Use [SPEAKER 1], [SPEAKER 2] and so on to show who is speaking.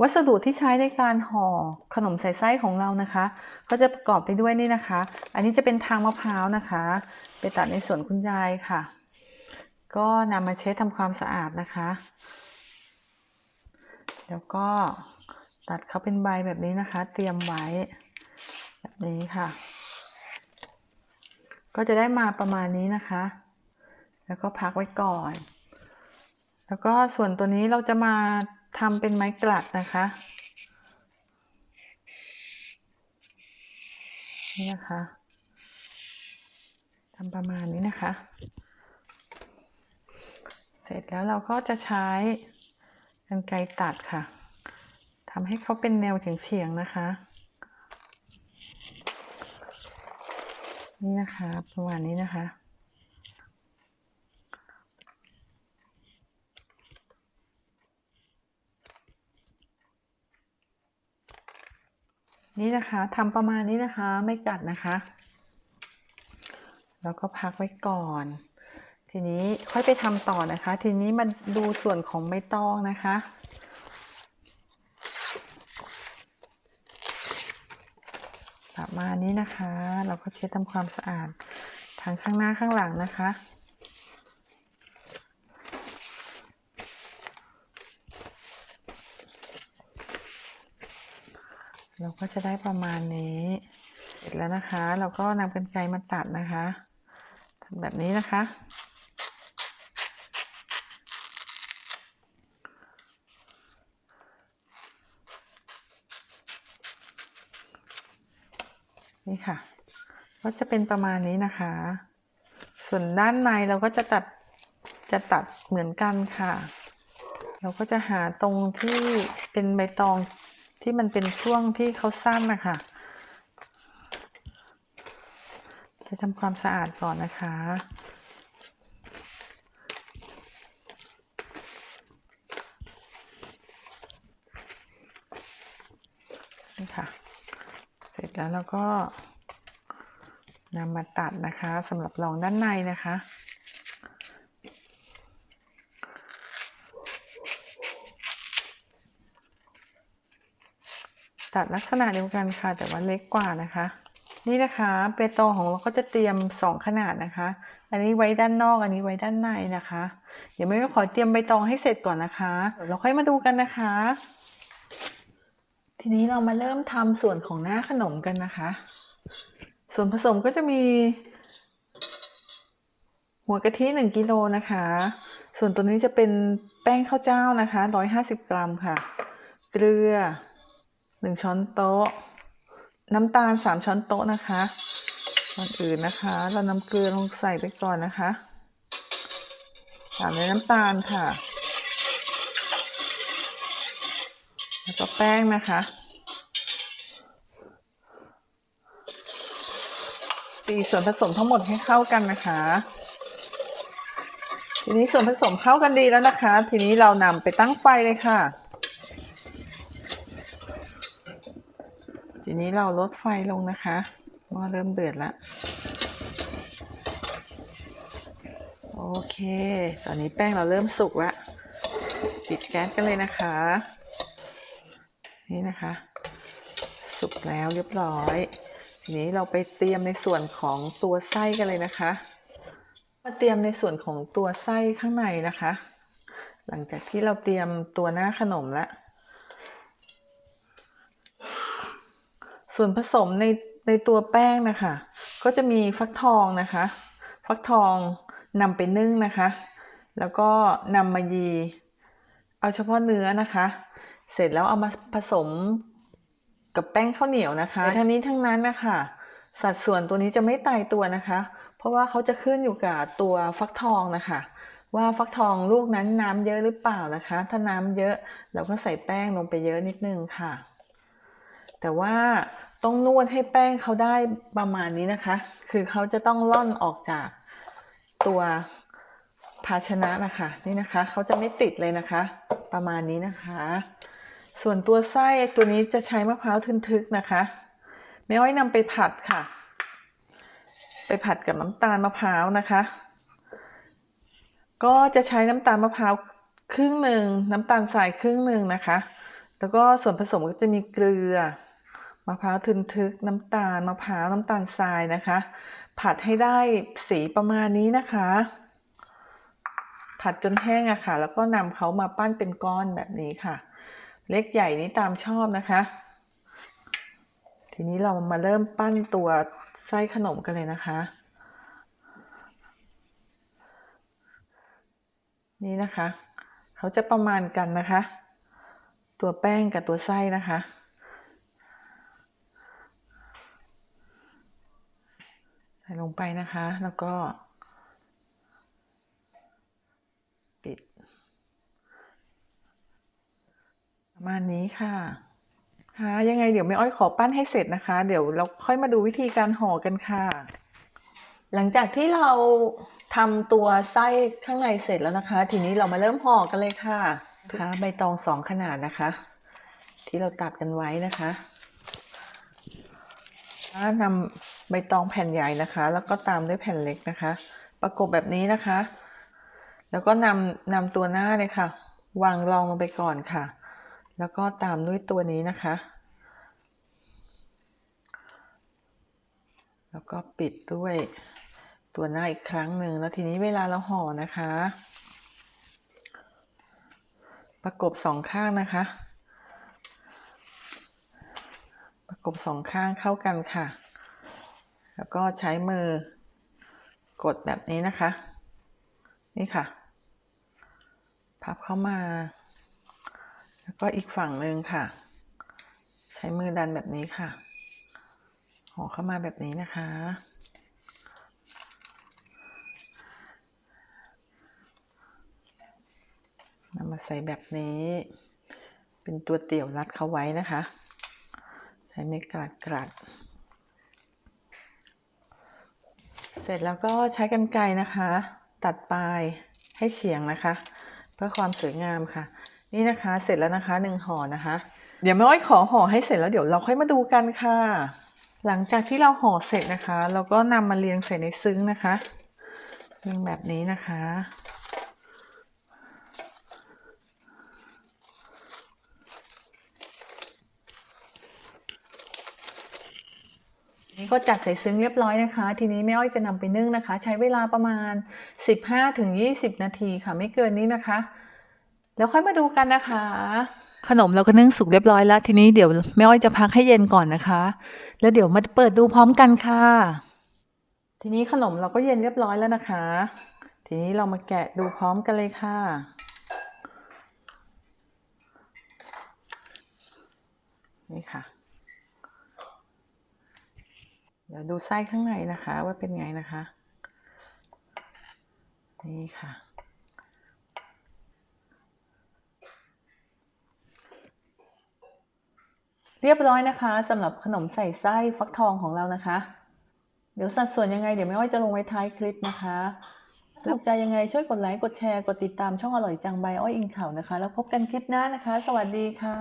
[SPEAKER 1] วัสดุที่ใช้ในการห่อขนมใส่ไส้ของเรานะคะ ก็จะประกอบไปด้วยนี่นะคะ อันนี้จะเป็นทางมะพร้าวนะคะ ไปตัดในสวนคุณยายค่ะ ก็นำมาเช็ดทำความสะอาดนะคะ แล้วก็ตัดเขาเป็นใบแบบนี้นะคะ เตรียมไว้แบบนี้ค่ะ ก็จะได้มาประมาณนี้นะคะ แล้วก็พักไว้ก่อน แล้วก็ส่วนตัวนี้เราจะมา ทำเป็นไม้กลัดนะคะนี่นะคะทำประมาณนี้นะคะ เสร็จแล้วเราก็จะใช้กรรไกรตัดค่ะทำให้เขาเป็นแนวเฉียงๆนะคะ นี่นะคะประมาณนี้นะคะ นี่นะคะทำประมาณนี้นะคะไม่กัดนะคะ แล้วก็พักไว้ก่อน ทีนี้ค่อยไปทำต่อนะคะ ทีนี้มาดูส่วนของใบตองนะคะประมาณนี้นะคะ เราก็เช็ดทำความสะอาดทั้งข้างหน้าข้างหลังนะคะ เราก็จะได้ประมาณนี้ เสร็จแล้วนะคะ เราก็นำกรรไกรมาตัดนะคะทำแบบนี้นะคะ นี่ค่ะ ก็จะเป็นประมาณนี้นะคะ ส่วนด้านในเราก็จะตัดจะตัดเหมือนกันค่ะ เราก็จะหาตรงที่เป็นใบตอง ที่มันเป็นช่วงที่เขาสั้นนะคะจะทำความสะอาดก่อนนะคะ นี่ค่ะ เสร็จแล้วเราก็นำมาตัดนะคะสำหรับรองด้านในนะคะ ตัดลักษณะเดียวกันค่ะ แต่ว่าเล็กกว่านะคะ นี่นะคะเปตองของเราก็จะเตรียมสองขนาดนะคะ อันนี้ไว้ด้านนอกอันนี้ไว้ด้านในนะคะ เดี๋ยวไม่ขอเตรียมใบตองให้เสร็จก่อนนะคะเราค่อยมาดูกันนะคะ ทีนี้เรามาเริ่มทำส่วนของหน้าขนมกันนะคะ ส่วนผสมก็จะมี หัวกะทิหนึ่งกิโลนะคะ ส่วนตัวนี้จะเป็นแป้งข้าวเจ้านะคะร้อยห้าสิบกรัมค่ะ เกลือ งช้อนโต๊ะ น้ำตาลสามช้อนโต๊ะนะคะก่อนอื่นนะคะ เรานำเกลือลงใส่ไปก่อนนะคะตามด้วยน้ำตาลค่ะ แล้วก็แป้งนะคะตีส่วนผสมทั้งหมดให้เข้ากันนะคะ ทีนี้ส่วนผสมเข้ากันดีแล้วนะคะ ทีนี้เรานำไปตั้งไฟเลยค่ะ ทีนี้เราลดไฟลงนะคะหม้อเริ่มเดือดแล้วโอเค ตอนนี้แป้งเราเริ่มสุกแล้วปิดแก๊สกันเลยนะคะ นี่นะคะ สุกแล้วเรียบร้อย ทีนี้เราไปเตรียมในส่วนของตัวไส้กันเลยนะคะ มาเตรียมในส่วนของตัวไส้ข้างในนะคะ หลังจากที่เราเตรียมตัวหน้าขนมแล้ว ส่วนผสมในในตัวแป้งนะคะ ก็จะมีฟักทองนะคะ ฟักทองนำไปนึ่งนะคะ แล้วก็นำมายี เอาเฉพาะเนื้อนะคะ เสร็จแล้วเอามาผสมกับแป้งข้าวเหนียวนะคะทั้งนี้ทั้งนั้นนะคะสัดส่วนตัวนี้จะไม่ตายตัวนะคะ เพราะว่าเขาจะขึ้นอยู่กับตัวฟักทองนะคะ ว่าฟักทองลูกนั้นน้ำเยอะหรือเปล่านะคะ ถ้าน้ำเยอะเราก็ใส่แป้งลงไปเยอะนิดนึงค่ะ แต่ว่าต้องนวดให้แป้งเขาได้ประมาณนี้นะคะ คือเขาจะต้องร่อนออกจากตัวภาชนะนะคะนี่นะคะเขาจะไม่ติดเลยนะคะ ประมาณนี้นะคะ ส่วนตัวไส้ตัวนี้จะใช้มะพร้าวทึนทึกนะคะแม่อ้อยนำไปผัดค่ะ ไปผัดกับน้ำตาลมะพร้าวนะคะ ก็จะใช้น้ำตาลมะพร้าวครึ่งหนึ่งน้ำตาลทรายครึ่งหนึ่งนะคะ แล้วก็ส่วนผสมก็จะมีเกลือ มะพร้าวทึนทึกน้ำตาลมะพร้าวน้ำตาลทรายนะคะ ผัดให้ได้สีประมาณนี้นะคะ ผัดจนแห้งอะค่ะ แล้วก็นำเขามาปั้นเป็นก้อนแบบนี้ค่ะ เล็กใหญ่นี้ตามชอบนะคะ ทีนี้เรามาเริ่มปั้นตัวไส้ขนมกันเลยนะคะ นี่นะคะ เขาจะประมาณกันนะคะ ตัวแป้งกับตัวไส้นะคะ ส่ลงไปนะคะ แล้วก็ ปิด ประมาณนี้ค่ะค่ะยังไงเดี๋ยวแม่อ้อยขอปั้นให้เสร็จนะคะ เดี๋ยวเราค่อยมาดูวิธีการห่อกันค่ะ หลังจากที่เราทำตัวไส้ข้างในเสร็จแล้วนะคะ ทีนี้เรามาเริ่มห่อกันเลยค่ะนะคะใบตองสองขนาดนะคะ ที่เราตัดกันไว้นะคะ นำใบตองแผ่นใหญ่นะคะ แล้วก็ตามด้วยแผ่นเล็กนะคะ ประกบแบบนี้นะคะ แล้วก็นำนำตัวหน้าเลยค่ะ วางรองลงไปก่อนค่ะ แล้วก็ตามด้วยตัวนี้นะคะ แล้วก็ปิดด้วยตัวหน้าอีกครั้งหนึ่งแล้วทีนี้เวลาเราห่อนะคะ ประกบสองข้างนะคะ ประ กบสองข้างเข้ากันค่ะ แล้วก็ใช้มือกดแบบนี้นะคะ นี่ค่ะ พับเข้ามา แล้วก็อีกฝั่งหนึ่งค่ะ ใช้มือดันแบบนี้ค่ะห่อเข้ามาแบบนี้นะคะ นำมาใส่แบบนี้ เป็นตัวเตี่ยวรัดเขาไว้นะคะ ใช้ไม้กลัดกลัด เสร็จแล้วก็ใช้กรรไกรนะคะ ตัดปลายให้เฉียงนะคะ เพื่อความสวยงามค่ะ นี่นะคะเสร็จแล้วนะคะหนึ่งห่อนะคะ เดี๋ยวแม่อ้อยขอห่อให้เสร็จแล้วเดี๋ยวเราค่อยมาดูกันค่ะ หลังจากที่เราห่อเสร็จนะคะ เราก็นำมาเรียงใส่ในซึ้งนะคะเรียงแบบนี้นะคะ ก็จัดใส่ซึ้งเรียบร้อยนะคะ ทีนี้แม่อ้อยจะนำไปนึ่งนะคะ ใช้เวลาประมาณ 15-20 นาทีค่ะ ไม่เกินนี้นะคะ แล้วค่อยมาดูกันนะคะ ขนมเราก็นึ่งสุกเรียบร้อยแล้ว ทีนี้เดี๋ยวแม่อ้อยจะพักให้เย็นก่อนนะคะ แล้วเดี๋ยวมาเปิดดูพร้อมกันค่ะ ทีนี้ขนมเราก็เย็นเรียบร้อยแล้วนะคะ ทีนี้เรามาแกะดูพร้อมกันเลยค่ะนี่ค่ะ เดี๋ยวดูไส้ข้างในนะคะ ว่าเป็นไงนะคะ นี่ค่ะ เรียบร้อยนะคะสำหรับขนมใส่ไส้ฟักทองของเรานะคะ เดี๋ยวสัดส่วนยังไงเดี๋ยวไม่ว่าจะลงไว้ท้ายคลิปนะคะถูกใจยังไงช่วยกดไลค์ กดแชร์ กดติดตามช่องอร่อยจังใบอ้อยอิงเข่านะคะ แล้วพบกันคลิปหน้านะคะ สวัสดีค่ะ